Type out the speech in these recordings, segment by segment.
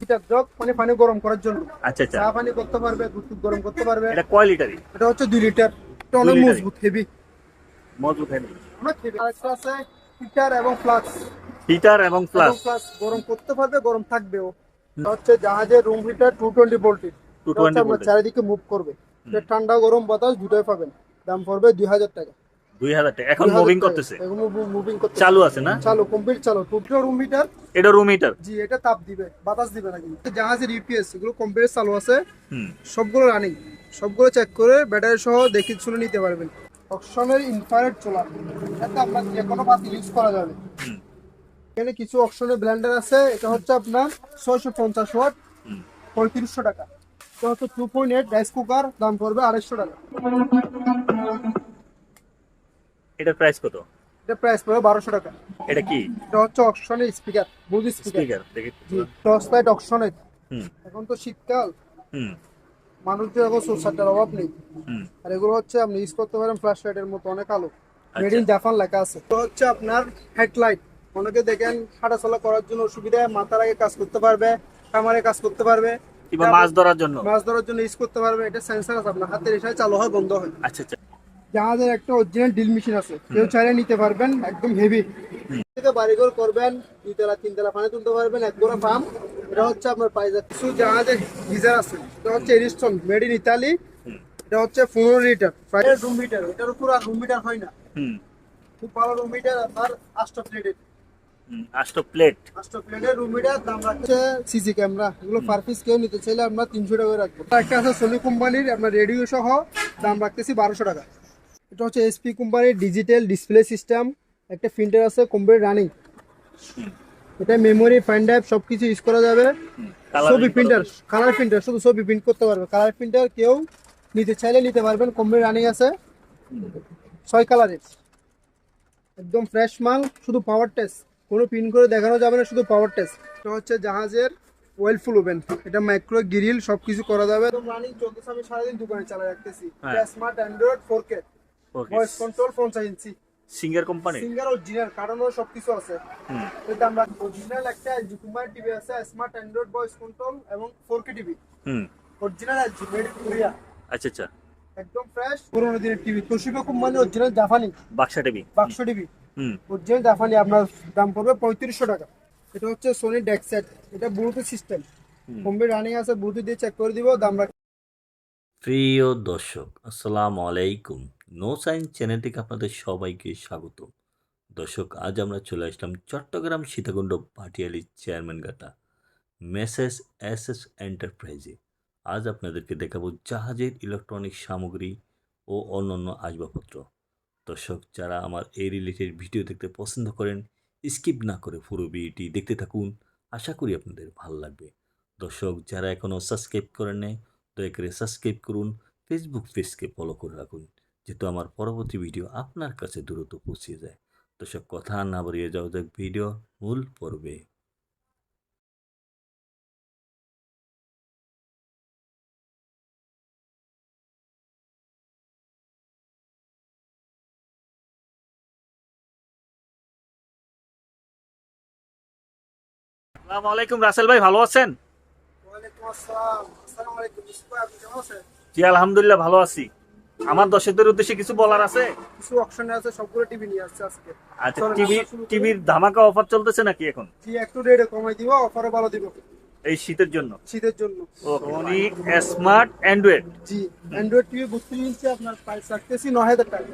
Heater jug মানে পানি গরম করার জন্য। আচ্ছা আচ্ছা। চা পানি করতে পারবে দুধ গরম করতে পারবে। এটা কয় লিটারি এটা হচ্ছে দুই লিটার। এটা অনেক মজবুত হেভি মজবুত হেভি অনেক হেভি আরেকটা আছে হিটার এবং ফ্লাক্স হিটার এবং এবং গরম করতে পারবে গরম থাকবেও। এটা হচ্ছে জাহাজের room heater two twenty voltage 220 voltage। চারিদিকে মুভ করবে। এটা ঠান্ডা গরম বাতাস দুটোই পাবেন। দাম পড়বে দুই হাজার টাকা। দুই হাজার টাকা। এখন মুভিং করতেছে। মুভিং করতে চালু আছে না? চালু কমপ্লিট চালু। টুটো রুম হিটার এটা রুম হিটার জি এটা তাপ দিবে। বাতাস দিবে না কিন্তু। জাহাজের ইউপিএস এগুলো কমপ্লিট চালু আছে। সবগুলো রানিং সবগুলো চেক করে ব্যাটারি সহ দেখে শুনে নিতে পারবেন। অপশনের ইনফ্রারেড চলা এটা আপনার যে কোনো বাতি ইউজ করা যাবে। এখানে কিছু অপশনের ব্লেন্ডার আছে। এটা হচ্ছে আপনার ছয়শো পঞ্চাশ ওয়াট। পঁয়ত্রিশশো টাকা। এটা হচ্ছে two point eight rice cooker দাম পড়বে আড়াইশো টাকা। এটার প্রাইস কত? এটা প্রাইস পড়বে বারোশো টাকা। এটা কি? এটা হচ্ছে অপশনের স্পিকার বুঝ স্পিকার দেখি। টর্চ লাইট হুম। এখন তো শীতকাল। হুম। মানুষদের এখন সোসাইটার অভাব নেই। হুম। আর এগুলো হচ্ছে আপনি ইউজ করতে পারেন ফ্ল্যাশ লাইটের মতো অনেক আলো। মেড ইন জাপান লেখা আছে। তো হচ্ছে আপনার হেডলাইট অনেকে দেখেন হাঁটাচলা করার জন্য অসুবিধা মাথার আগে কাজ করতে পারবে কামারে কাজ করতে পারবে। কিংবা মাছ ধরার জন্য। মাছ ধরার জন্য ইউজ করতে পারবে। এটা সেন্সার আছে আপনার হাতের ইশারায় চালু হয় বন্ধ হয়। আচ্ছা আচ্ছা। জাহাজের একটা অরিজিনাল ড্রিল মেশিন আছে। কেউ চাইলে নিতে পারবেন একদম হেভি থেকে বাড়িঘর করবেন দুইতলা তিনতলা পানি তুলতে পারবেন এক গোড়া পাম্প এটা হচ্ছে আপনার পাইজার কিছু জাহাজের গিজার আছে। এটা হচ্ছে এরিস্টন মেড ইন ইতালি এটা হচ্ছে পনেরো লিটার রুম মিটার এটার উপর আর রুম মিটার হয় না। খুব ভালো রুম মিটার আপনার আষ্ট প্লেটের আষ্ট প্লেট আষ্ট প্লেটের রুম মিটার দাম রাখছে সিসি ক্যামেরা এগুলো পার পিস কেউ নিতে চাইলে আমরা তিনশো টাকা রাখব। একটা আছে সোনি কোম্পানির আপনার রেডিও সহ দাম রাখতেছি বারোশো টাকা। এটা হচ্ছে এসপি কোম্পানির ডিজিটাল ডিসপ্লে সিস্টেম একটা প্রিন্টার আছে কমপ্লিট রানিং এটা মেমোরি ফাইন ড্রাইভ সব কিছু ইউজ করা যাবে। ছবি প্রিন্টার কালার প্রিন্টার শুধু ছবি প্রিন্ট করতে পারবে। কালার প্রিন্টার কেউ নিতে চাইলে নিতে পারবেন কমপ্লিট রানিং আছে। ছয় কালারের একদম ফ্রেশ মাল শুধু পাওয়ার টেস্ট কোনো প্রিন্ট করে দেখানো যাবে না শুধু পাওয়ার টেস্ট এটা হচ্ছে জাহাজের ওয়েল ফুল ওভেন এটা মাইক্রো গ্রিল সব কিছু করা যাবে। রানিং চলতেছে আমি সারাদিন দোকানে চালাই রাখতেছি। Smart Android four K voice control পঞ্চাশ inch Singer company Singer original কারণও সব কিছু আছে। হুম এটা আমরা অরিজিনাল একটা এলজি কুমার টিভি আছে স্মার্ট অ্যান্ড্রয়েড ভয়েস কন্ট্রোল এবং four K TV hmm original LG made in Korea আচ্ছা আচ্ছা। একদম ফ্রেশ পুরোনো দিনের টিভি তোশিবা কোম্পানি অরিজিনাল জাপানি বাক্সা টিভি বাক্স টিভি হুম অরিজিনাল জাপানি আপনার দাম পড়বে পঁয়ত্রিশশো টাকা। এটা হচ্ছে সোনি ডেক সেট এটা ব্লুটুথ সিস্টেম। কম্পিউটার রানিং আছে ব্লুটুথ দিয়ে চেক করে দিব দাম রাখ প্রিয় দর্শক আসসালামু আলাইকুম। নো সাইন্স চ্যানেল থেকে আপনাদের সবাইকে স্বাগত। দর্শক, আজ আমরা চলে আসলাম চট্টগ্রাম সীতাকুণ্ড পাটিয়ালি চেয়ারম্যান গাটা মেসেস এস এস এন্টারপ্রাইজে আজ আপনাদেরকে দেখাবো জাহাজের ইলেকট্রনিক সামগ্রী ও অন্যান্য আসবাবপত্র। দর্শক, যারা আমার এই রিলেটেড ভিডিও দেখতে পছন্দ করেন স্কিপ না করে পুরো ভিডিওটি দেখতে থাকুন। আশা করি আপনাদের ভালো লাগবে। দর্শক, যারা এখনও সাবস্ক্রাইব করেন নাই, দয়া করে সাবস্ক্রাইব করুন। ফেসবুক পেজকে ফলো করে রাখুন। যেহেতু আমার পরবর্তী ভিডিও আপনার কাছে দ্রুত পৌঁছে যায়। দর্শক কথা না বাড়িয়ে যাওয়া যাক ভিডিও মূল পর্বে। আসসালামু আলাইকুম রাসেল ভাই ভালো আছেন? ওয়ালাইকুম আসসালাম। আসসালামু আলাইকুম ইউসুফ ভাই, আপনি কেমন আছেন? জি আলহামদুলিল্লাহ ভালো আছি। আমার দর্শকদের উদ্দেশ্যে কিছু বলার আছে? কিছু অপশনে আছে সবগুলো টিভি নিয়ে আসছে আজকে। আচ্ছা টিভি। টিভির ধামাকা অফার চলতেছে নাকি এখন? জি একটু রেটে কমাই দিব অফারে ভালো দিব। এই শীতের জন্য? শীতের জন্য। সোনি স্মার্ট অ্যান্ড্রয়েড জি অ্যান্ড্রয়েড টিভি বত্রিশ ইঞ্চি আপনার প্রাইস রাখতেছি নয় হাজার টাকা।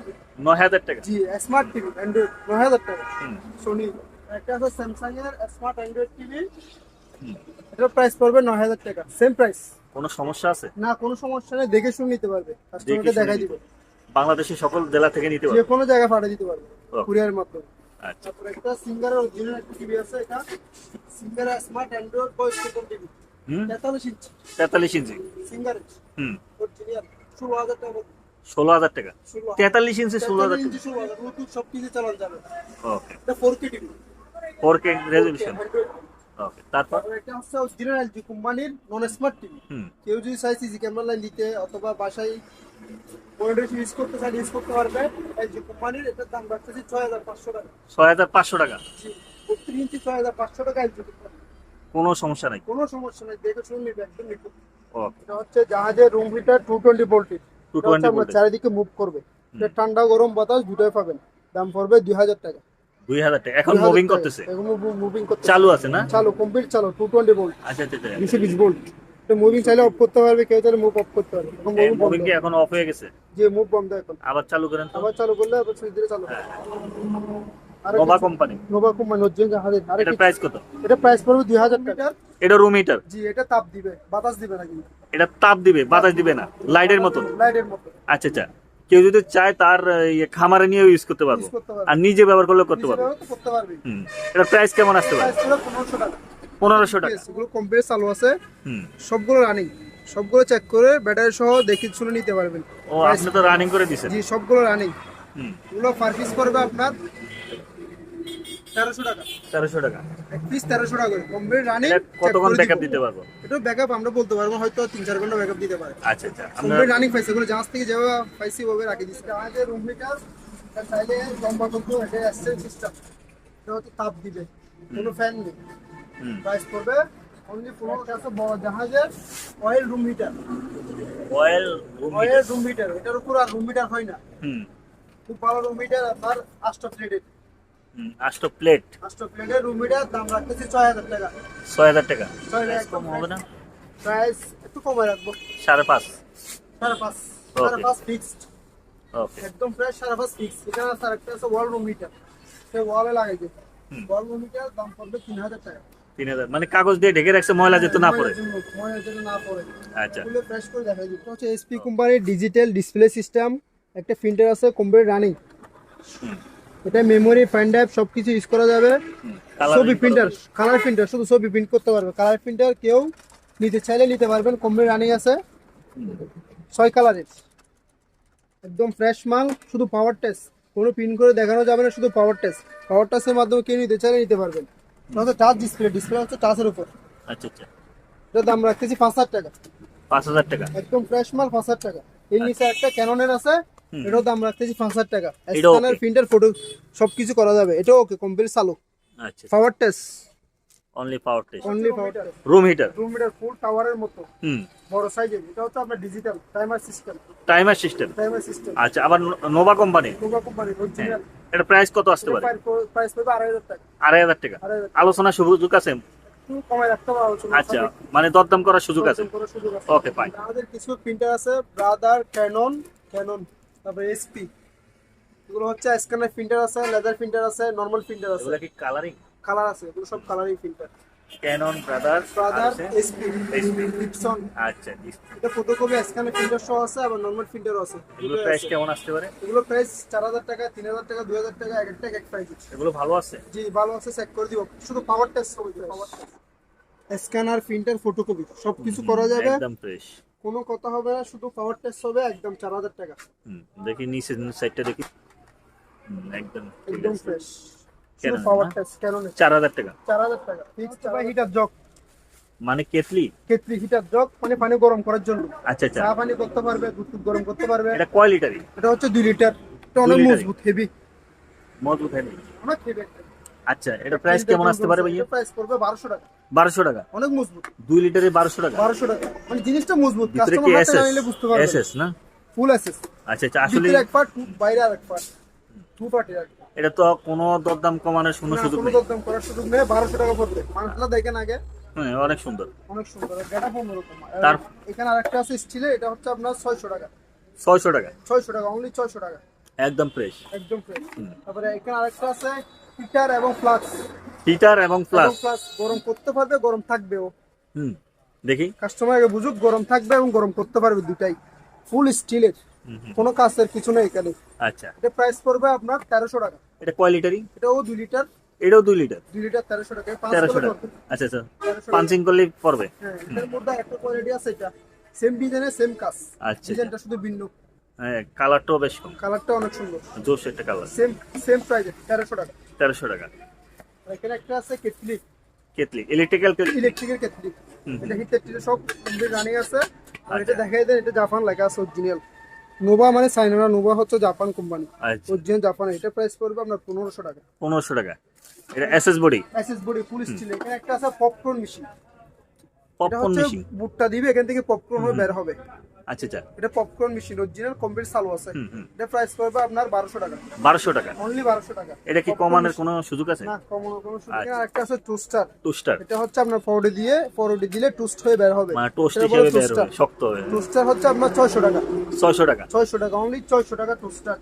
নয় হাজার টাকা? জি স্মার্ট টিভি অ্যান্ড্রয়েড নয় হাজার টাকা। হুম, সোনি একটা আছে স্যামসাং এর স্মার্ট অ্যান্ড্রয়েড টিভি এটার প্রাইস পড়বে নয় হাজার টাকা। সেম প্রাইস কোনো সমস্যা আছে? না কোনো সমস্যা নেই। দেখে শুনে নিতে পারবে। কাস্টমারকে দেখে দেখাই দিব। বাংলাদেশের সকল জেলা থেকে নিতে যে কোনো জায়গায় পাঠিয়ে দিতে পারবে ও। কুরিয়ারের মাধ্যমে। আচ্ছা। তারপর একটা সিঙ্গারের অরিজিনাল একটা টিভি আছে এটা Singer smart Android voice control TV হুম। তেতাল্লিশ ইঞ্চি তেতাল্লিশ ইঞ্চি সিঙ্গারের হুম। অরিজিনাল ষোলো হাজার টাকা ষোলো হাজার টাকা। তেতাল্লিশ ইঞ্চি ষোলো হাজার যাবে। ওকে এটা ফোর কে রেজলিউশন ওকে তারপর? একটা হচ্ছে কোম্পানির নন স্মার্ট টিভি কেউ যদি চাই সিসি ক্যামেরা লাইন দিতে অথবা বাসায় মনিটর ইউজ করতে চাই ইউজ করতে পারবে। কোম্পানির এটার দাম রাখতেছি ছয় হাজার পাঁচশো টাকা। ছয় হাজার পাঁচশো টাকা? বত্রিশ ইঞ্চি ছয় হাজার পাঁচশো টাকা এলজি কোনো সমস্যা নাই। কোনো সমস্যা নেই দেখে শুনে নিবে একদম নিখুঁত। এটা হচ্ছে জাহাজের room heater two twenty voltage two twenty আপনার চারিদিকে মুভ করবে। ঠান্ডা গরম বাতাস দুটোই পাবেন। দাম পড়বে দুই হাজার টাকা। দুই হাজার টাকা। এখন মুভিং করতেছে। মুভিং করতে চালু আছে না? চালু কমপ্লিট চালু টু টোয়েন্টি ভোল্ট আচ্ছা আচ্ছা আচ্ছা। দুশো বিশ ভোল্ট মুভিং চাইলে অফ করতে পারবে কেউ চাইলে মুভ অফ করতে পারবে। এখন মুভিং কি এখন অফ হয়ে গেছে? যে মুভ বন্ধ এখন। আবার চালু করেন আবার চালু করলে আবার সুইচ চালু। Nova company Nova company Arjun জাহাজের এটা প্রাইস কত? এটা প্রাইস পড়বে দুই হাজার টাকা। এটা রুম হিটার জি এটা তাপ দিবে। বাতাস দিবে না কিন্তু। এটা তাপ দিবে বাতাস দিবে না। লাইটের মতন। লাইটের মতো আচ্ছা আচ্ছা। কেউ যদি চায় তার ইয়ে খামারে নিয়ে ইউজ করতে পারব। আর নিজে ব্যবহার করলেও করতে পারব। এটা প্রাইস কেমন আসতে পারে? পনেরোশো টাকা। এগুলো কমপ্লিট চালু আছে। হুম। সবগুলো রানিং সবগুলো চেক করে ব্যাটারি সহ দেখে শুনে নিতে পারবেন। ও আপনি তো রানিং করে দিছেন। জি সবগুলো রানিং হুম। এগুলো পার পিস করবে আপনার তেরোশো টাকা। তেরোশো টাকা। পিস তেরোশো টাকা করে। রানিং কতক্ষণ ব্যাকআপ দিতে পারব? এটা ব্যাকআপ আমরা বলতে পারব হয়তো তিন চার ঘণ্টা ব্যাকআপ দিতে পারে। আচ্ছা আচ্ছা। আমরা রানিং পাইছে এগুলো জাহাজ থেকে যেভাবে পাইছি ওভাবে রাখি দিচ্ছি। আমাদের রুম মিটার চাইলে লম্বা করতে এটা আসছে সিস্টেম এটা হচ্ছে তাপ দিবে। কোনো ফ্যান নেই। হুম। প্রাইস পড়বে অনলি পনেরো টাকা বড় জাহাজের oil room heater oil oil room heater এটার উপর আর রুম হিটার হয় না। খুব ভালো রুম হিটার আপনার আষ্ট হুম আষ্ট প্লেট আষ্ট প্লেটের রুম দাম রাখতেছি ছয় হাজার টাকা। ছয় হাজার টাকা। ছয় হাজার কম হবে না? প্রাইস একটু কমে রাখব। সাড়ে পাঁচ। সাড়ে পাঁচ. সাড়ে পাঁচ ফিক্সড ওকে একদম ফ্রেশ সাড়ে পাঁচ ফিক্স এখানে আরেকটা আছে ওয়াল রুম হিটার সে ওয়ালে লাগাইছে হুম। ওয়াল রুম হিটার দাম পড়বে তিন হাজার টাকা। তিন হাজার। মানে কাগজ দিয়ে ঢেকে রাখছে ময়লা যেত না পড়ে। জন্য- না পড়ে। আচ্ছা। ফ্রেশ করে দেখাই দিই হচ্ছে এসপি কোম্পানির ডিজিটাল ডিসপ্লে সিস্টেম একটা ফিল্টার আছে কমপ্লিট রানিং এটা মেমোরি ফাইন ড্রাইভ সব কিছু ইউজ করা যাবে। ছবি প্রিন্টার কালার প্রিন্টার শুধু ছবি প্রিন্ট করতে পারবে। কালার প্রিন্টার কেউ নিতে চাইলে নিতে পারবেন। কমপ্লিট রানিং আছে। ছয় কালারের একদম ফ্রেশ মাল শুধু পাওয়ার টেস্ট কোনো প্রিন্ট করে দেখানো যাবে না শুধু পাওয়ার টেস্ট পাওয়ার টেস্টের মাধ্যমে কেউ নিতে চাইলে নিতে পারবেন। হচ্ছে টাচ ডিসপ্লে ডিসপ্লে হচ্ছে টাচের উপর। আচ্ছা আচ্ছা। এটার দাম রাখতেছি পাঁচ হাজার টাকা। পাঁচ হাজার টাকা। একদম ফ্রেশ মাল পাঁচ হাজার টাকা। এর নিচে একটা ক্যাননের আছে। এটাও দাম রাখতেছি পাঁচ হাজার টাকা। এটাও? স্ক্যানার প্রিন্টার ফটো সবকিছু করা যাবে। এটাও ওকে কমপ্লিট চালু। আচ্ছা। Power test only power test only power room heater room meter full টাওয়ারের মতো। হুম। বড় সাইজের এটা হচ্ছে আপনার digital timer system timer system timer system আচ্ছা আবার নোভা কোম্পানি কোকা কোম্পানি অরিজিনাল এটা প্রাইস কত আসতে পারে? প্রাইস আড়াই হাজার টাকা। আড়াই হাজার টাকা। আলোচনা সুযোগ আছে? আচ্ছা মানে দরদাম করার সুযোগ আছে? করার সুযোগ আছে। ওকে ফাইন আমাদের কিছু প্রিন্টার আছে ব্রাদার ক্যানন ক্যানন তারপরে এসপি এগুলো হচ্ছে স্ক্যানার প্রিন্টার আছে লেদার প্রিন্টার আছে নর্মাল প্রিন্টার আছে। এগুলা কি কালারিং কালার আছে এগুলো সব colouring printer Canon Brother Brother SP Gibson আচ্ছা এটা ফটোকপি স্ক্যানার প্রিন্টার সহ আছে আবার নরমাল প্রিন্টারও আছে। এগুলো প্রাইস কেমন আসতে পারে? এগুলো প্রাইস চার হাজার টাকা তিন হাজার টাকা দুই হাজার টাকা এক একটা এক প্রাইস এগুলো ভালো আছে? জি ভালো আছে চেক করে দিব। শুধু পাওয়ার টেস্ট হবে। Power test scanner printer photocopy সব কিছু করা যাবে। একদম ফ্রেশ কোনো কথা হবে না শুধু পাওয়ার টেস্ট হবে একদম চার হাজার টাকা। দেখি নিচে সাইডটা দেখি। একদম একদম ফ্রেশ শুধু পাওয়ার টেস্ট কেন চার হাজার টাকা। চার হাজার টাকা। ফিক্স হিটার জগ মানে কেতলি কেটলি হিটার জগ মানে পানি গরম করার জন্য। আচ্ছা আচ্ছা। চা পানি করতে পারবে দুধ গরম করতে পারবে। এটা কয় লিটারই এটা হচ্ছে দুই লিটার এটা অনেক মজবুত হেভি মজবুত হেভি অনেক হেভি আচ্ছা এটা প্রাইস কেমন আসতে পারে ভাইয়া? প্রাইস পড়বে বারোশো টাকা। বারোশো টাকা? অনেক মজবুত। দুই লিটারে বারোশো টাকা? বারোশো টাকা। মানে জিনিসটা মজবুত কাস্টমার হাতে না নিলে বুঝতে পারবে এসএস না? ফুল এসএস আচ্ছা আচ্ছা আসলে এক পার্ট বাইরে আর এক পার্ট টু কি। এটা তো কোনো দরদাম কমানোর কোনো সুযোগ নেই। দরদাম করার সুযোগ নেই বারোশো টাকা পড়বে। মানটা দেখেন আগে। হ্যাঁ অনেক সুন্দর। অনেক সুন্দর অন্যরকম আর তার- এখানে আরেকটা আছে স্টিলে এটা হচ্ছে আপনার ছয়শো টাকা। ছয়শো টাকা? ছয়শো টাকা অনলি ছয়শো টাকা। একদম ফ্রেশ একদম ফ্রেশ তারপরে এখানে আরেকটা আছে হিটার এবং ফ্লাক্স হিটার এবং এবং গরম করতে পারবে গরম থাকবেও। হুম দেখি। কাস্টমার আগে বুঝুক গরম থাকবে এবং গরম করতে পারবে দুটাই। ফুল স্টিলের। কোনো কাজের কিছু নেই এখানে। আচ্ছা। এটা প্রাইস পড়বে আপনার তেরোশো টাকা। এটা কয় লিটারই এটাও দুই লিটার এটাও দুই লিটার দুই লিটার তেরোশো টাকা। তেরোশো টাকা। আচ্ছা আচ্ছা। পাঞ্চিং করলেই পড়বে। হ্যাঁ এটার মধ্যে একটা কোয়ালিটি আছে এটা সেম ডিজাইনের সেম কাজ। আচ্ছা ডিজাইনটা শুধু ভিন্ন। হ্যাঁ কালারটাও বেশ কম। কালারটা অনেক সুন্দর। জোশ একটা কালার। সেম সেম প্রাইজে তেরোশো টাকা। তেরোশো টাকা। এখানে একটা আছে কেটলি কেতলি ইলেকট্রিক্যাল কেতলি ইলেকট্রিকের কেটলি। এটা হিটের টিলে সব রানিং আছে। আর এটা। দেখাই দেন এটা জাপান লেখা আছে অরিজিনাল নোভা মানে চাইনা নোভা হচ্ছে জাপান কোম্পানি অরিজিনাল জাপান এটা প্রাইস পড়বে আপনার পনেরোশো টাকা। পনেরোশো টাকা। এটা SS body SS body full steel এখানে একটা আছে পপকর্ন মেশিন পপকর্ন মেশিন বুটটা দিবে এখান থেকে পপকর্ন বের হবে। আচ্ছা আচ্ছা। এটা পপকর্ন মেশিন অরিজিনাল কমপ্লিট চালু আছে। এটা প্রাইস পড়বে আপনার বারোশো টাকা। বারোশো টাকা? অনলি বারোশো টাকা। এটা কি কমানোর কোনো সুযোগ আছে? না কমানোর কোনো সুযোগ নেই। আচ্ছা। একটা আছে টোস্টার টুস্টার এটা হচ্ছে আপনার পরোটি দিয়ে পরোটি দিলে টোস্ট হয়ে বের হবে। মানে টোস্ট হিসেবে বের হবে শক্ত টোস্টার হচ্ছে আপনার ছয়শো টাকা। ছয়শো টাকা। ছয়শো টাকা অনলি ছয়শো টাকা টোস্টার।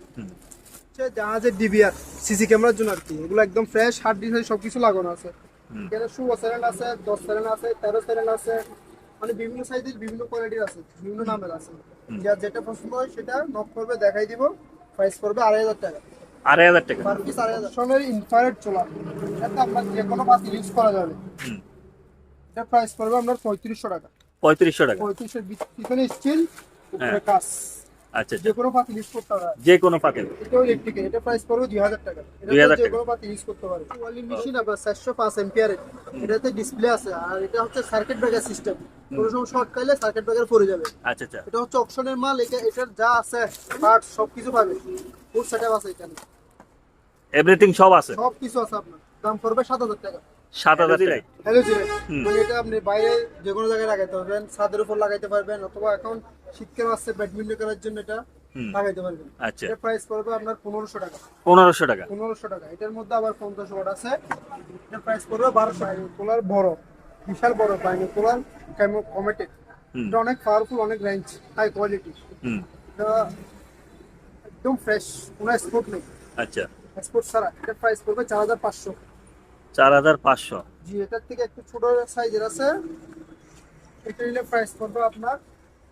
হচ্ছে জাহাজের ডিবিআর সিসি ক্যামেরার জন্য আর কি। এগুলো একদম ফ্রেশ হার্ড ডিস্ক সবকিছু লাগানো আছে। এখানে ষোলো সেরেন্ড আছে দশ সেরেন্ড আছে তেরো সেরেন্ড আছে। মানে বিভিন্ন সাইজের বিভিন্ন কোয়ালিটির আছে বিভিন্ন নামের আছে। যার যেটা পছন্দ হয় সেটা নক করবে দেখাই দিব প্রাইস করবে আড়াই হাজার টাকা। আড়াই হাজার টাকা। পার পিস আড়াই হাজার। সোনের ইনফ্রারেড চোলা। এটা আপনার যে কোনো পাতি ইউজ করা যাবে। এটা প্রাইস পড়বে আপনার পঁয়ত্রিশশো টাকা। পঁয়ত্রিশশো টাকা। পঁয়ত্রিশের পিছনে স্টিল উপরে হ্যাঁ। কাজ আচ্ছা আচ্ছা। যে কোনো পাতি ইউজ করতে পারে। যে কোনো পাতিল এটাও ইলেকট্রিক এটা প্রাইস পড়বে হাজার টাকা। এটা যে কোনো পাতি ইউজ করতে পারে। ওয়ালিং মেশিন আবার চারশো পাঁচ এটাতে ডিসপ্লে আছে। আর এটা হচ্ছে সার্কিট ব্রেকার সিস্টেম কোনো সময় শর্ট খাইলে সার্কিট ব্রেকার পড়ে যাবে। আচ্ছা আচ্ছা। এটা হচ্ছে অপশনের মাল। এটা এটার যা আছে পার্ট সব কিছু পাবে। ফুল সেটআপ আছে এখানে। এভরিথিং সব আছে? সব কিছু আছে আপনার। দাম পড়বে সাত হাজার টাকা। সাত হাজার টাকা। হ্যালো জি মানে এটা আপনি বাইরে যে কোনো জায়গায় লাগাইতে পারবেন ছাদের উপর লাগাইতে পারবেন অথবা এখন শীতকাল আসছে ব্যাডমিন্টন খেলার জন্য এটা। লাগাইতে পারবেন। আচ্ছা। এটা প্রাইস পড়বে আপনার পনেরোশো টাকা। পনেরোশো টাকা। পনেরোশো টাকা। এটার মধ্যে আবার পঞ্চাশ ওয়াট আছে। এটার প্রাইস পড়বে বারোশো কুলার বড়। বিশাল বড় বাইনে কুলার কমেটেড এটা অনেক পাওয়ারফুল অনেক রেঞ্জ হাই কোয়ালিটি এটা একদম ফ্রেশ কোনো স্পোর্ট নেই। আচ্ছা। স্পোর্ট ছাড়া। এটার প্রাইস পড়বে চার হাজার পাঁচশো। চার হাজার পাঁচশো। জি এটার থেকে একটু ছোট সাইজের আছে। এটা নিলে প্রাইস পড়বে আপনার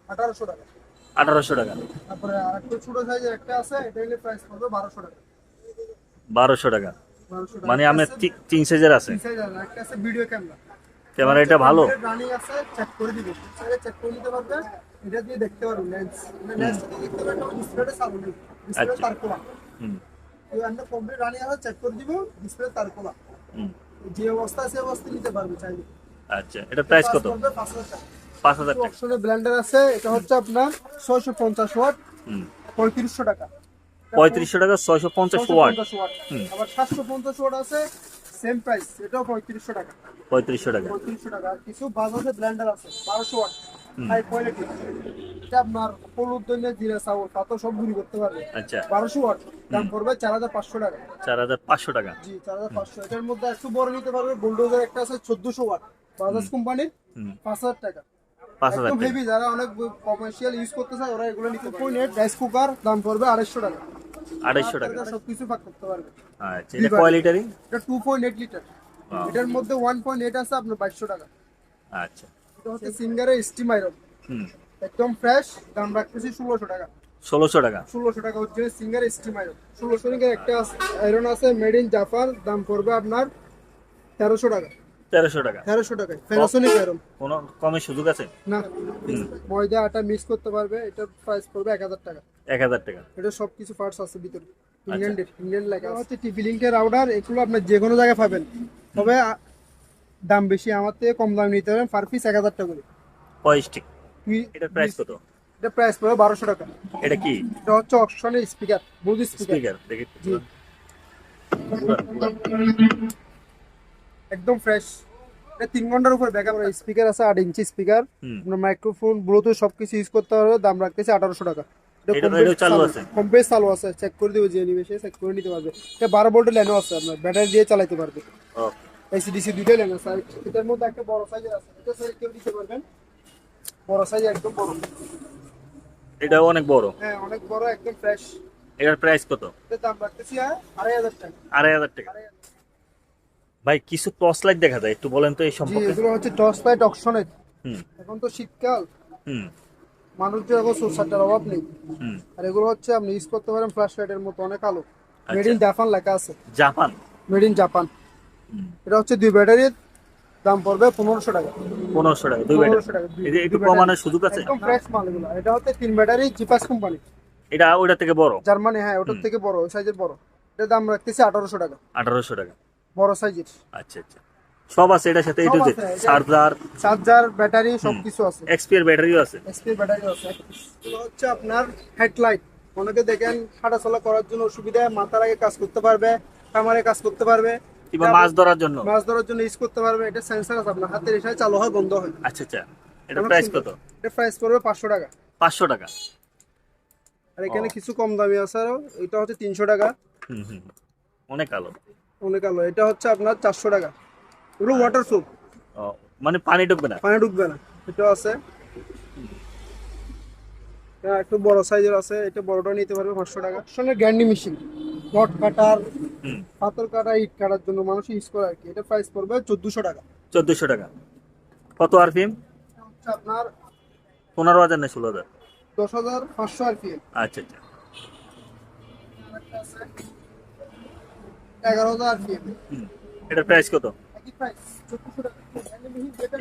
আঠারোশো টাকা। আঠারোশো টাকা। তারপরে আর একটু ছোট সাইজের একটা আছে এটা নিলে প্রাইস পড়বে বারোশো টাকা। বারোশো টাকা। মানে আমি তিন সাইজের আছে। একটা আছে ভিডিও ক্যামেরা ক্যামেরা এটা ভালো? রানিং আছে চেক করে দিবে চেক করে নিতে পারবে। এটা দিয়ে দেখতে পারবে লেন্স লেন্স দিয়ে দেখতে পারবে ডিসপ্লেটা চালু ডিসপ্লে আচ্ছা। তার খোলা হুম। এই আমরা কমপ্লিট রানিং আছে চেক করে দিব ডিসপ্লে তার হুম যে অবস্থা আছে অবস্থা নিতে পারবে চাইলে। আচ্ছা এটা প্রাইস কত? পড়বে পাঁচ হাজার টাকা। অপশনে ব্লেন্ডার আছে এটা হচ্ছে আপনার ছয়শো পঞ্চাশ ওয়াট হুম। পঁয়ত্রিশশো টাকা। পঁয়ত্রিশশো টাকা ছয়শো পঞ্চাশ ওয়াট। 650 ওয়াট আবার সাতশো পঞ্চাশ ওয়াট আছে সেম প্রাইস এটাও পঁয়ত্রিশশো টাকা। পঁয়ত্রিশশো টাকা। পঁয়ত্রিশশো টাকা। আর কিছু বাজাজের ব্লেন্ডার আছে বারোশো ওয়াট। আপনার হলুদ জিরা চাউল তা তো সব করতে পারবে। আচ্ছা। বারোশো ওয়াট। দাম পড়বে চার হাজার পাঁচশো টাকা। চার হাজার পাঁচশো টাকা। জি চার হাজার পাঁচশো। এটার মধ্যে একটু বড় নিতে পারবে বুলডোজার একটা আছে চোদ্দশো ওয়াট। বাজাজ কোম্পানির পাঁচ হাজার টাকা। পাঁচ হাজার হেভি যারা অনেক কমার্শিয়াল ইউজ করতে চায় ওরা এগুলো নিতে পারে নেট রাইস কুকার দাম পড়বে আড়াইশো টাকা। আড়াইশো টাকা। সব কিছু করতে পারবে। আচ্ছা এটা টু পয়েন্ট এইট লিটার এটার মধ্যে ওয়ান পয়েন্ট এইট আছে আপনার বাইশশো টাকা। আচ্ছা। এটা হচ্ছে সিঙ্গারের একদম ফ্রেশ দাম রাখতেছি ষোলোশো টাকা। ষোলোশো টাকা। ষোলোশো টাকা হচ্ছে সিঙ্গার ষোলোশো একটা আয়রন আছে মেড ইন জাপান দাম পড়বে আপনার তেরোশো টাকা। তেরোশো টাকা। তেরোশো টাকা প্যানাসোনিক আয়রন। কোনো কমের সুযোগ আছে? না। ময়দা আটা মিক্স করতে পারবে এটার প্রাইস পড়বে এক হাজার টাকা। এক হাজার টাকা। এটা সব কিছু পার্টস আছে ভিতরে। ইন্ডিয়ান ইন্ডিয়ান লেখা হচ্ছে টিভি লিঙ্কের রাউডার এগুলো আপনার যে কোনো জায়গায় পাবেন। তবে দাম বেশি আমার থেকে কম দাম নিতে পারবেন পার পিস এক হাজার টাকা করে। পঁয়ষট্টি এটার প্রাইস কত? এটা প্রাইস পড়বে বারোশো টাকা। এটা কি? এটা হচ্ছে অপশনের স্পিকার বুঝ স্পিকার দেখি। একদম ফ্রেশ এটা তিন ঘণ্টার উপর ব্যাকআপ স্পিকার আছে আট ইঞ্চি স্পিকার মাইক্রোফোন ব্লুটুথ সবকিছু ইউজ করতে পারবে দাম রাখতেছে আঠারোশো টাকা। এটা- চালু আছে? চেক করে দিবে যে নিবে সে চেক করে নিতে পারবে। এটা বারো ভোল্টের ল্যানো আছে আপনার ব্যাটারি দিয়ে চালাতে পারবে। এসিডিসি দুইটাই ল্যানো আছে। এটার মধ্যে একটা বড় সাইজের আছে। এটা সাইজ কেউ দিতে পারবেন? বড় সাইজ একদম বড়। এটাও অনেক বড়। হ্যাঁ অনেক বড় একদম ফ্রেশ এটার প্রাইস কত? এটার দাম রাখতেছি হ্যাঁ, আড়াই হাজার টাকা। আড়াই হাজার টাকা। ভাই কিছু টর্চ লাইট দেখা যায় একটু বলেন তো এই সম্পর্কে। এগুলো হচ্ছে টর্চ লাইট অপশনের এখন তো শীতকাল। হুম। মানুষজন এখন সোসাইটার অভাব নেই। হুম। আর এগুলো হচ্ছে আপনি ইউজ করতে পারেন ফ্ল্যাশ লাইটের মতো অনেক আলো। মেড। ইন জাপান লেখা আছে। জাপান মেড ইন জাপান এটা হচ্ছে দুই ব্যাটারির দাম পড়বে পনেরোশো টাকা। পনেরোশো টাকা দুই ব্যাটারি। একটু। কমানোর সুযোগ আছে? একদম ফ্রেশ মাল এগুলো। এটা হচ্ছে তিন ব্যাটারি জিপাস কোম্পানি এটা ওইটা থেকে বড়? জার্মানি হ্যাঁ ওটার থেকে বড় ওই সাইজের বড়। এটা দাম রাখতেছি আঠারোশো টাকা। আঠারোশো টাকা। বড় সাইজের আচ্ছা আচ্ছা। সব আছে এটার সাথে এটা যে এটা- চার্জার। চার্জার ব্যাটারি সব কিছু আছে। এক্সপিয়ার ব্যাটারিও আছে। এসপি ব্যাটারি আছে। এগুলো হচ্ছে আপনার হেডলাইট। অনেকে দেখেন হাঁটাচলা করার জন্য অসুবিধা মাথার আগে কাজ করতে পারবে কামারে কাজ করতে পারবে। কিংবা মাছ ধরার জন্য? মাছ ধরার জন্য ইউজ করতে পারবে এটা সেন্সার আছে আপনার হাতের ইশারায় চালু হয় বন্ধ হয়। আচ্ছা আচ্ছা। এটা প্রাইস কত? এটা প্রাইস পড়বে পাঁচশো টাকা। পাঁচশো টাকা। আর এখানে কিছু কম দামি আছে আরও। এটা হচ্ছে তিনশো টাকা। হুম হুম অনেক আলো অনেক আলো এটা হচ্ছে আপনার চারশো টাকা। এগুলো ওয়াটার প্রুফ মানে পানি ঢুকবে না? পানি ঢুকবে না। এটা আছে। একটু বড় সাইজের আছে এটা বড়টা নিতে পারবে পাঁচশো টাকা। সঙ্গে গ্যান্ডি মেশিন। রড কাটার পাথর কাটা ইট কাটার জন্য মানুষ ইউজ করে আর কি। এটা প্রাইস পড়বে চোদ্দশো টাকা। চোদ্দশো টাকা। কত আর পিএম আপনার পনেরো হাজার না ষোলো হাজার? দশ হাজার পাঁচশো আর কি আচ্ছা আচ্ছা। এগারো হাজার আর কি হুম। এটার প্রাইস কত?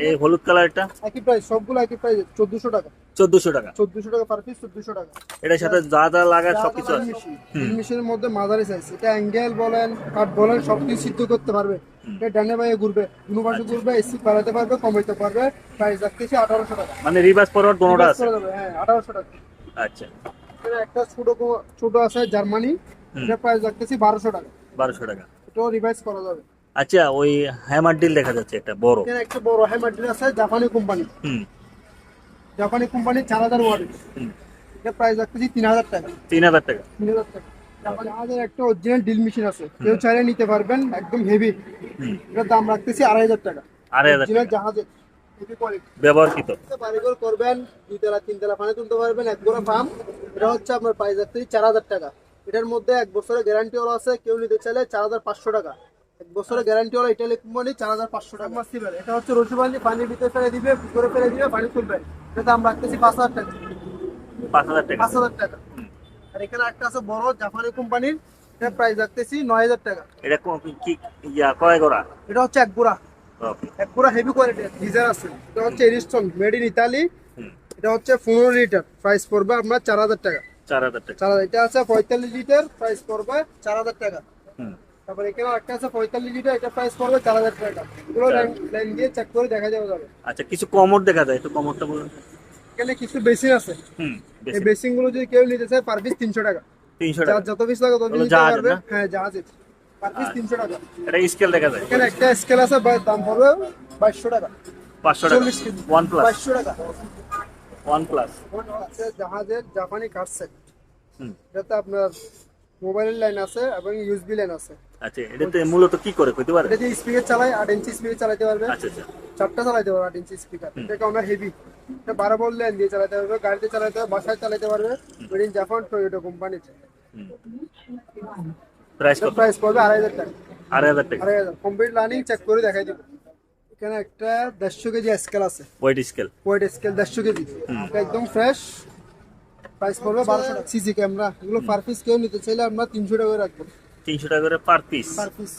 এই হলুদ কালারটা একই প্রাইস সবগুলো একই প্রাইস চোদ্দশো টাকা। চোদ্দশো টাকা। চোদ্দশো টাকা পার পিস চোদ্দশো টাকা। এটার সাথে যা যা লাগার সবকিছু আছে। মধ্যে মাঝারি সাইজ এটা অ্যাঙ্গেল বলেন কাঠ বলেন সবকিছু সিদ্ধ করতে পারবে। এটা ডানে বাইরে ঘুরবে। পাশে ঘুরবে এসি বাড়াতে পারবে কমাইতে পারবে। প্রাইস রাখতেছি আঠারোশো টাকা। মানে রিভার্স ফরওয়ার্ড আছে? হ্যাঁ আঠারোশো টাকা। আচ্ছা। এখানে একটা ছোট ছোট আছে জার্মানি। এটা প্রাইস রাখতেছি বারোশো টাকা। বারোশো টাকা। এটাও রিভাইজ করা যাবে। আচ্ছা ওই হ্যামার ডিল দেখা যাচ্ছে একটা বড়। একটা বড় হ্যামার ডিল আছে জাপানি কোম্পানি হুম। জাপানি কোম্পানি চার হাজার হুম এটা প্রাইস রাখতেছি তিন হাজার টাকা। তিন হাজার টাকা। তিন হাজার টাকা। আমাদের একটা অরিজিনাল মেশিন আছে। কেউ চাইলে নিতে পারবেন একদম হেভি এটার দাম রাখতেছি আড়াই হাজার টাকা। আড়াই হাজার জাহাজের বাড়িঘর করবেন দুই তলা তিন তলা পানি তুলতে পারবেন এক গোড়া ফার্ম এটা হচ্ছে আপনার প্রাইস রাখতেছি চার হাজার টাকা। এটার মধ্যে এক বছরের গ্যারান্টি আছে কেউ নিতে চাইলে চার হাজার পাঁচশো টাকা। বছরের গ্যারান্টি ওয়ালা ইটালি কোম্পানি চার হাজার পাঁচশো টাকা। মাসিবেল এটা হচ্ছে রসি পানি পানির ভিতরে ফেলে দিবে ভিতরে ফেলে দিবে পানি তুলবে। এটা দাম রাখতেছি পাঁচ হাজার টাকা। পাঁচ হাজার টাকা। পাঁচ হাজার টাকা। আর এখানে একটা আছে বড় জাপানি কোম্পানির এটা প্রাইস রাখতেছি নয় হাজার টাকা। এটা কো- কি ইয়া কয় করা এটা হচ্ছে এক গোড়া ওকে। এক গোড়া হেভি কোয়ালিটি ডিজার আছে। এটা হচ্ছে এরিস্টন মেড ইন ইতালি এটা হচ্ছে পনেরো লিটার প্রাইস পড়বে আপনার চার হাজার টাকা। চার হাজার টাকা। চার হাজার এটা আছে পঁয়তাল্লিশ লিটার প্রাইস পড়বে চার হাজার টাকা। তারপর এখানে একটা আছে পঁয়তাল্লিশ লিটার এটা প্রাইস পড়বে চার হাজার টাকা। এগুলো লাইন দিয়ে চেক করে দেখা যাবে যাবে আচ্ছা কিছু কমর দেখা যায় একটু কমরটা বলুন। এখানে কিছু বেসিন আছে। হুম এই বেসিন। গুলো যদি কেউ নিতে চায় পার পিস তিনশো টাকা। তিনশো টাকা। যত পিস লাগে তত জাহাজের পারবে। হ্যাঁ জাহাজের পার পিস তিনশো টাকা। এটা স্কেল দেখা যায়। এখানে একটা স্কেল আছে দাম পড়বে বাইশশো টাকা। পাঁচশো টাকা। ওয়ান প্লাস বাইশশো টাকা। ওয়ান প্লাস জাহাজের জাপানি কাঠ সেট হুম। এটাতে আপনার মোবাইলের লাইন আছে এবং ইউএসবি লাইন আছে। আচ্ছা এটাতে মূলত কি করে কইতে পারে? এটা যে স্পিকার চালায় আট ইঞ্চি স্পিকার চালাতে পারবে। আচ্ছা আচ্ছা। চারটা চালাতে পারবে আট ইঞ্চি স্পিকার এটাকে আমরা হেভি এটা বারো বল লাইন দিয়ে চালাতে পারবে গাড়িতে চালাতে পারবে বাসায় চালাতে পারবে। মেড ইন জাপান টয়োটা কোম্পানির প্রাইস কত? প্রাইস পড়বে আড়াই হাজার টাকা। আড়াই হাজার টাকা। আড়াই হাজার। কমপ্লিট লার্নিং চেক করে দেখাই দিব। এখানে একটা দেড়শো কেজি স্কেল আছে। ওয়েট স্কেল ওয়েট স্কেল দেড়শো কেজি। এটা একদম ফ্রেশ প্রাইস পড়বে বারোশো টাকা। সিসি ক্যামেরা এগুলো পার পিস কেউ নিতে চাইলে আমরা তিনশো টাকা করে রাখব। তিনশো টাকা করে পার পিস পার পিস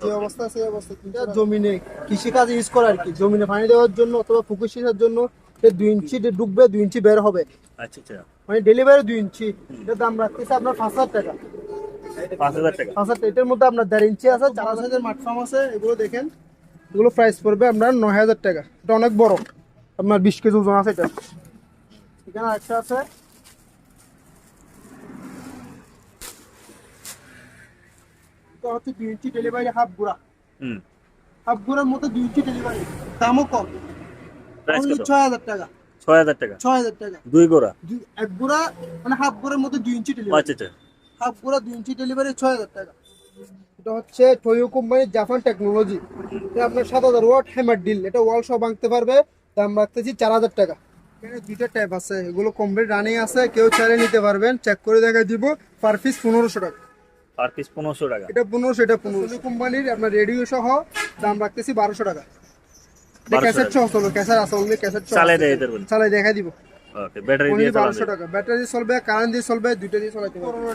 যে অবস্থা সেই অবস্থা কিন্তু জমিনে কৃষি কাজে ইউজ করে আর কি। জমিনে পানি দেওয়ার জন্য অথবা পুকুর সেচার জন্য দুই ইঞ্চি ঢুকবে দুই ইঞ্চি বের হবে। আচ্ছা আচ্ছা। মানে ডেলিভারি দুই ইঞ্চি। এটার দাম রাখতেছে আপনার পাঁচ হাজার টাকা। পাঁচ হাজার টাকা। পাঁচ হাজার এটার মধ্যে আপনার দেড় ইঞ্চি আছে চার হাজার মাঠফার্ম আছে এগুলো দেখেন। এগুলো প্রাইস পড়বে আপনার নয় হাজার টাকা। এটা অনেক বড়। আপনার বিশ কেজি ওজন আছে এটা। এখানে একটা আছে। এটা হচ্ছে দুই ইঞ্চি ডেলিভারি হাফ গুড়া হাফ গুড়ার মধ্যে দুই ইঞ্চি ডেলিভারি দামও কম। ছয় হাজার টাকা। ছয় হাজার টাকা? ছয় হাজার টাকা। দুই গোড়া এক গুড়া মানে হাফ গুড়ার মধ্যে দুই ইঞ্চি ডেলিভারি আচ্ছা আচ্ছা হাফ গুড়া দুই ইঞ্চি ডেলিভারি ছয় হাজার টাকা। এটা হচ্ছে টয়ো কোম্পানির জাপান টেকনোলজি এটা আপনার সাত হাজার ওয়াট হ্যামার ডিল এটা ওয়াল সহ ভাঙতে পারবে। দাম রাখতেছি চার হাজার টাকা। এখানে দুইটা ট্যাপ আছে। এগুলো কমপ্লিট রানিং আছে। কেউ চাইলে নিতে পারবেন। চেক করে দেখা দিব। পার পিস পনেরোশো টাকা। পার পিস পনেরোশো টাকা। এটা পনেরোশো এটা পনেরোশো। কোম্পানির আপনার রেডিও সহ দাম রাখতেছি বারোশো টাকা। ক্যাসেট সহ চলবে ক্যাসেট আছে অনলি ক্যাসেট চালাই। দেয় এদের বলে। চালাই দেখা দিব। ওকে ব্যাটারি দিয়ে চালানো বারোশো টাকা। ব্যাটারি চলবে কারেন্ট দিয়ে চলবে দুইটা দিয়ে চলাতে পারবে।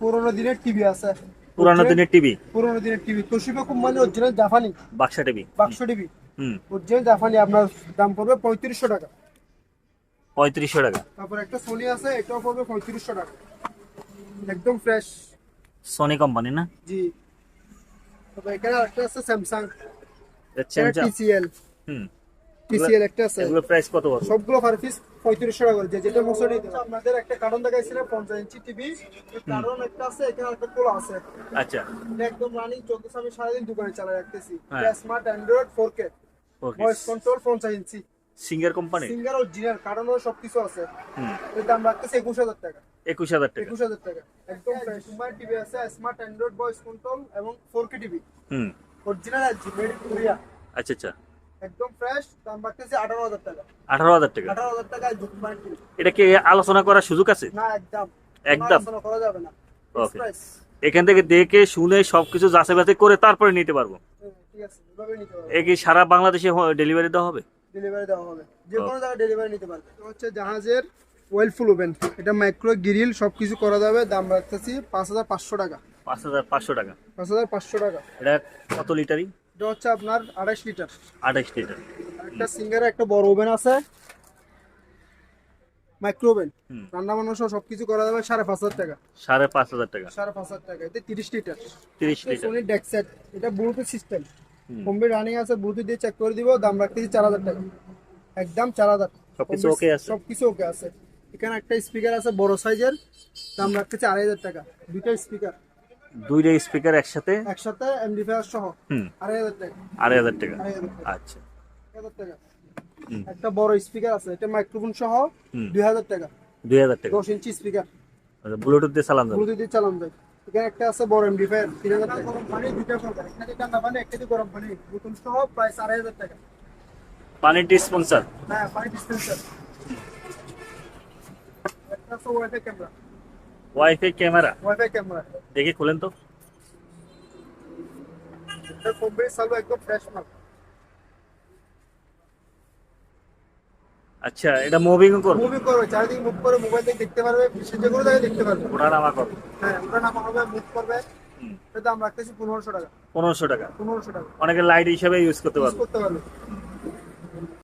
পুরোনো দিনের টিভি আছে। পুরানো দিনের টিভি পুরোনো দিনের টিভি তোশিবা কোম্পানি অরিজিনাল জাপানি বাক্সা টিভি বাক্স টিভি হুম। অরিজিনাল জাপানি আপনার দাম পড়বে পঁয়ত্রিশশো টাকা। পঁয়ত্রিশশো টাকা। তারপর একটা সোনি আছে এটাও পড়বে পঁয়ত্রিশশো টাকা। একদম ফ্রেশ সোনি কোম্পানি না জি তারপর এখানে একটা আছে স্যামসাং স্যামসাং টিসিএল হুম টিসিএল একটা আছে এগুলো প্রাইস কত বড় সবগুলো পার পিস পঁয়ত্রিশশো টাকা করে। যে যেটা মোশন আপনাদের একটা কার্টন দেখাইছিলাম পঞ্চাশ ইঞ্চি টিভি কার্টন একটা আছে এখানে একটা কোলা আছে। আচ্ছা। একদম রানিং চলতেছে আমি সারাদিন দোকানে চালাই রাখতেছি। Smart Android four K okay voice control পঞ্চাশ inch Singer company Singer original কার্টনও সবকিছু আছে। হুম। এর দাম রাখতেছে একুশ হাজার টাকা। একুশ হাজার টাকা। একুশ হাজার টাকা। একদম ফ্রেশ স্মার্ট টিভি আছে স্মার্ট অ্যান্ড্রয়েড ভয়েস কন্ট্রোল এবং ফোর কে টিভি হুম। অরিজিনাল আছে মেড ইন কোরিয়া আচ্ছা আচ্ছা। একদম ফ্রেশ দাম আঠারো হাজার টাকা। আঠারো হাজার টাকা? আঠারো হাজার টাকা এটা কি আলোচনা করার সুযোগ আছে? না একদম। একদম? আলোচনা করা যাবে না. প্রাইস এখান থেকে দেখে শুনে সবকিছু যাচাই বাছাই করে তারপরে নিতে পারব। ঠিক আছে এভাবে নিতে পারবে। এ কি সারা বাংলাদেশে ডেলিভারি দেওয়া হবে? ডেলিভারি দেওয়া হবে। যে কোনো জায়গায় ডেলিভারি নিতে পারবে। হচ্ছে জাহাজের ওয়েল ফুল ওভেন এটা মাইক্রো গ্রিল সব কিছু করা যাবে। দাম রাখতেছি পাঁচ হাজার পাঁচশো টাকা। পাঁচ হাজার পাঁচশো টাকা। পাঁচ হাজার পাঁচশো টাকা। এটা কত লিটারই এটা হচ্ছে আপনার আড়াইশ লিটার আঠাইশ লিটার একটা সিঙ্গারে একটা বড় ওভেন আছে। মাইক্রো ওভেন রান্না বান্না সহ সবকিছু করা যাবে সাড়ে পাঁচ হাজার টাকা। সাড়ে পাঁচ হাজার টাকা। সাড়ে পাঁচ হাজার টাকা। এতে তিরিশ লিটার তিরিশ লিটার সোনি ডেক সেট এটা ব্লুটুথ সিস্টেম। কমপ্লিট রানিং আছে ব্লুটুথ দিয়ে চেক করে দিব। দাম রাখতেছি চার হাজার টাকা। একদম চার হাজার। সবকিছু ওকে আছে? সবকিছু ওকে আছে। এখানে একটা স্পিকার আছে বড় সাইজের দাম রাখতেছি আড়াই হাজার টাকা। দুইটা স্পিকার দুইটা স্পিকার একসাথে? একসাথে এমডিফায়ার সহ। আড়াই হাজার টাকা। আড়াই হাজার টাকা? আচ্ছা। টাকা। একটা বড় স্পিকার আছে এটা মাইক্রোফোন সহ। দুই হাজার টাকা। দুই হাজার টাকা। দশ ইঞ্চি স্পিকার ব্লুটুথ দিয়ে চালান যাবে? ব্লুটুথ দিয়ে চালান যায় এখানে একটা আছে বড় এমডিফায়ার তিন হাজার টাকা। গরম পানি দুইটা ফোল্ডার একটা দিয়ে ঠান্ডা পানি একটা দিয়ে গরম পানি। বোতল সহ প্রাইস আড়াই হাজার টাকা। পানির স্পন্সার হ্যাঁ পানি dispenser WiFi camera WiFi camera WiFi camera দেখে খুলেন তো এটা কোম্পানি চালু একদম ফ্রেশ মাল আচ্ছা এটা মুভিংও করব মুভি করবে চারিদিকে মুভ করে মোবাইল থেকে দেখতে পারবে বিশ্বের যে কোনো জায়গায় দেখতে পারবে ওটা নামা করব হ্যাঁ ওটা নামা হবে মুভ করবে। এর দাম রাখতেছি পনেরোশো টাকা পনেরোশো টাকা পনেরোশো টাকা অনেকে লাইট হিসাবে ইউজ করতে পারব করতে পারবে